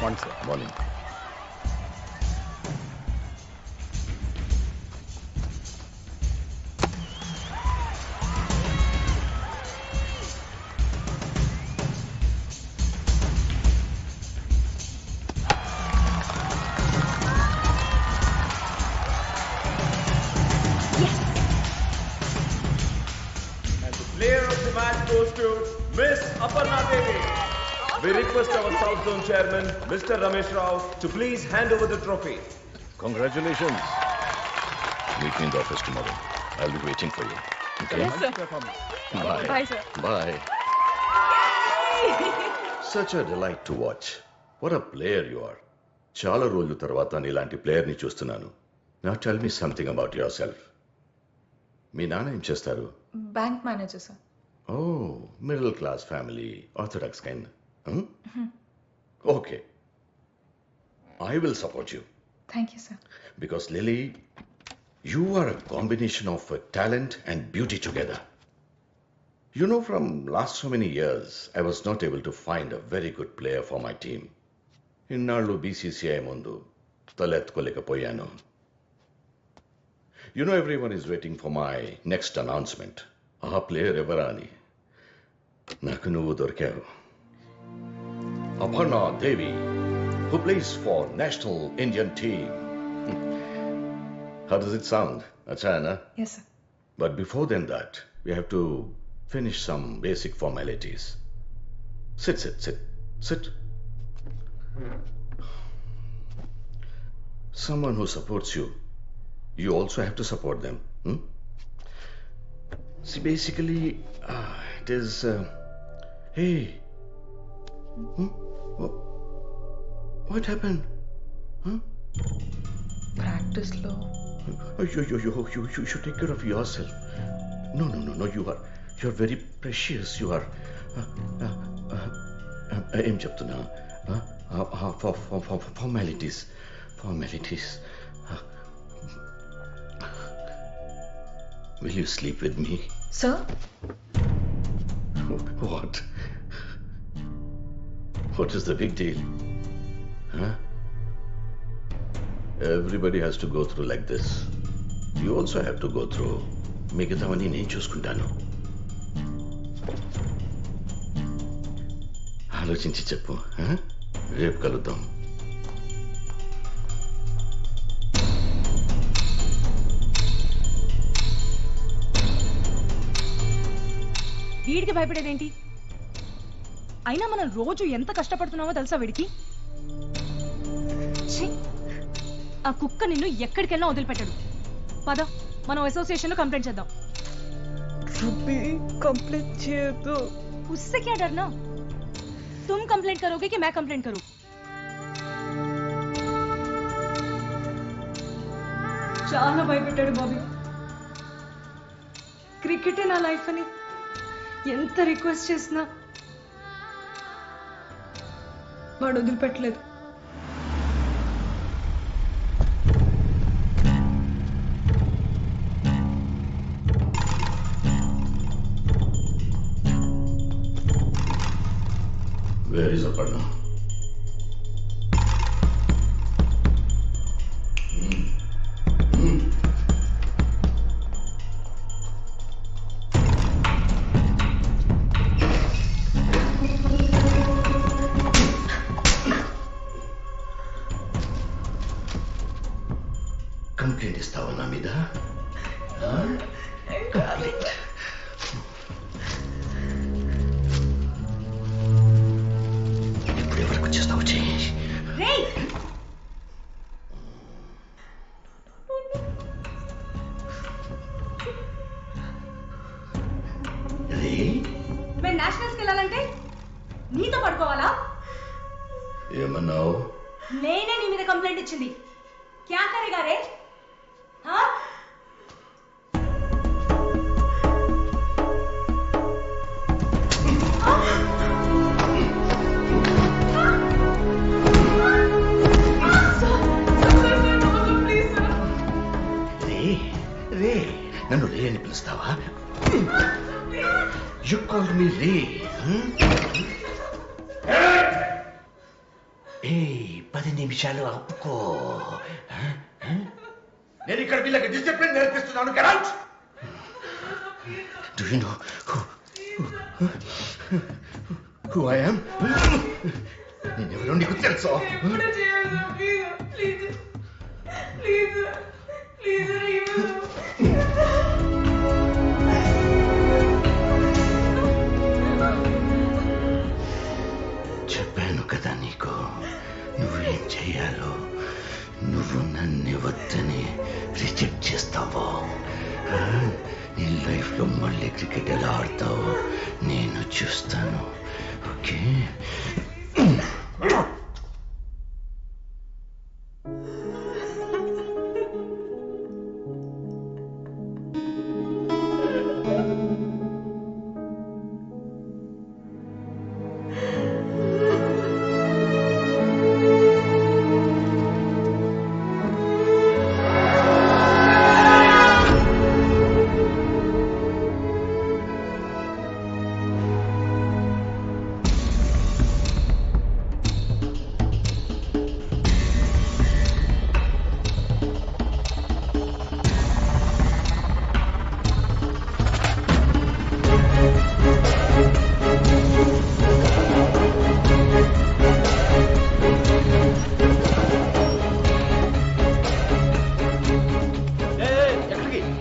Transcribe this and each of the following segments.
One sec, bowling. Goes to Miss Aparna Devi. We request our South Zone Chairman, Mr. Ramesh Rao, to please hand over the trophy. Congratulations meet me in the office tomorrow I will be waiting for you okay bye Bye, sir. Bye such a delight to watch what a player you are చాలా రోజుల తర్వాత నీలాంటి ప్లేయర్ని చూస్తున్నాను. నా tell me something about yourself మీ నాన్న ఏం చేస్తారు? Bank manager sir oh middle class family orthodox kind Okay I will support you thank you sir Because Lily, you are a combination of uh, talent and beauty together. You know, from last so many years, I was not able to find a very good player for my team. ఇన్నాళ్ళు BCCI ముందు తలెత్తుకోలేకపోయాను you know everyone is waiting for my next announcement ఆ player ఎవరా అని నాకు నువ్వు దొరికావు Aparna Devi, who plays for national Indian team. How does it sound, Achana? Yes, sir. But before then that, we have to finish some basic formalities. Sit, sit, sit, sit. Someone who supports you, you also have to support them. Hmm? See, basically, uh, it is. Uh, hey, Hmm? What, what happened? Huh? ప్రాక్టీస్లో Oh, you, you, you, you, you should take care of yourself. No, no, no, no. You are, you are very precious. You are. Uh, uh, uh, uh, ఏం చెప్తున్నా formalities formalities will you sleep with me sir what What is the big deal everybody has to go through like this you also have to go through మిగతావన్నీ నేను చూసుకుంటాను. ఆలోచించి చెప్పు huh? రేపు కలుద్దాం. వీడికి భయపడేదేంటి? అయినా మనం రోజు ఎంత కష్టపడుతున్నామో తెలుసా వీడికి ఛీ! ఆ కుక్క నిన్ను ఎక్కడికెళ్ళినా వదిలిపెట్టాడు పద మనం అసోసియేషన్లో కంప్లైంట్ చేద్దాం కంప్లీట్ చేయొద్దు उससे क्या डरना तुम कंप्लेंट करोगे कि मैं कंप्लेंट करूं చాలా భయపెట్టాడు బాబీ క్రికెటే నా లైఫ్ అని ఎంత రిక్వెస్ట్ చేసినా వాడు వదిలిపెట్టలేదు. వేర్ ఇస్ అపర్ణ ఇప్పుడు ఎవరికి వచ్చేస్తావు చేయి మేము నేషనల్స్కి వెళ్ళాలంటే నీతో పడుకోవాలా ఏమన్నావు? నేనే నీ మీద కంప్లైంట్ ఇచ్చింది. క్యా కరేగా రే పిలుస్తావా యు కాల్ మీ రే ఏ పది నిమిషాలు ఆపుకో. నేను ఇక్కడ వీళ్ళకి discipline నేర్పిస్తున్నాను. Get do you know who I am నేనెవరో నీకు తెలుసా? చెప్పాను క్రికెట్ నేను చూస్తాను. ఓకే?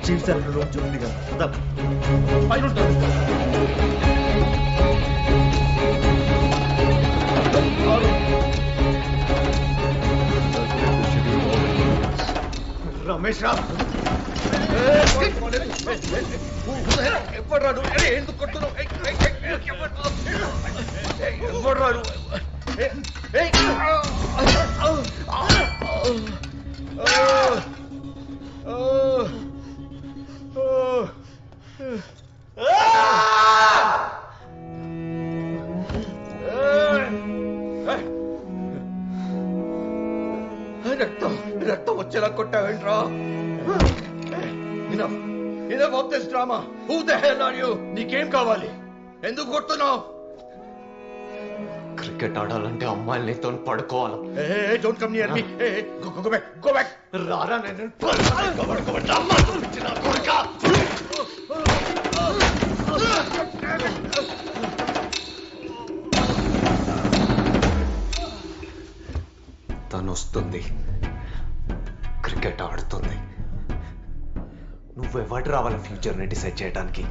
చీఫ్ సార్ రూమ్ చూడండిగా పైన ఉంటాను రమేష్ రావు ఎవరు ఎందుకు కొడుతున్నావు ఎవరు రాడు రక్తం వచ్చేలా కొట్టావేంట్రా? Enough enough of this drama. Who the hell are you నీకేం కావాలి? ఎందుకు కొడుతున్నావు? క్రికెట్ ఆడాలంటే అమ్మాయిలతో పడుకోవాలి? Hey don't come near me hey go go back go back రారా నేను. తను వస్తుంది క్రికెట్ ఆడుతుంది. నువ్వెవరు రావాలి ఫ్యూచర్ని డిసైడ్ చేయడానికి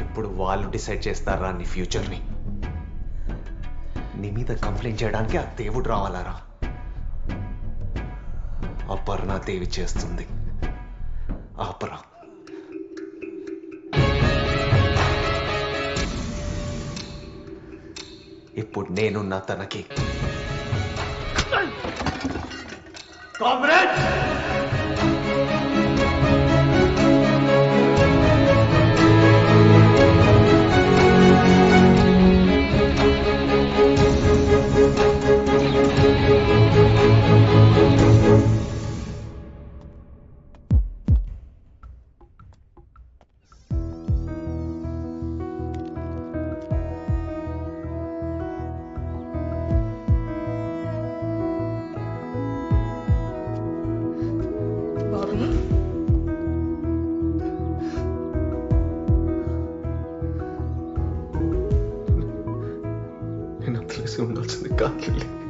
ఇప్పుడు వాళ్ళు డిసైడ్ చేస్తారా నీ ఫ్యూచర్ని? నీ మీద కంప్లైంట్ చేయడానికి ఆ దేవుడు రావాలారా? అపర్ణ దేవి చేస్తుంది. ఆపరా. ఇప్పుడు నేనున్న తనకి. कांग्रेस godly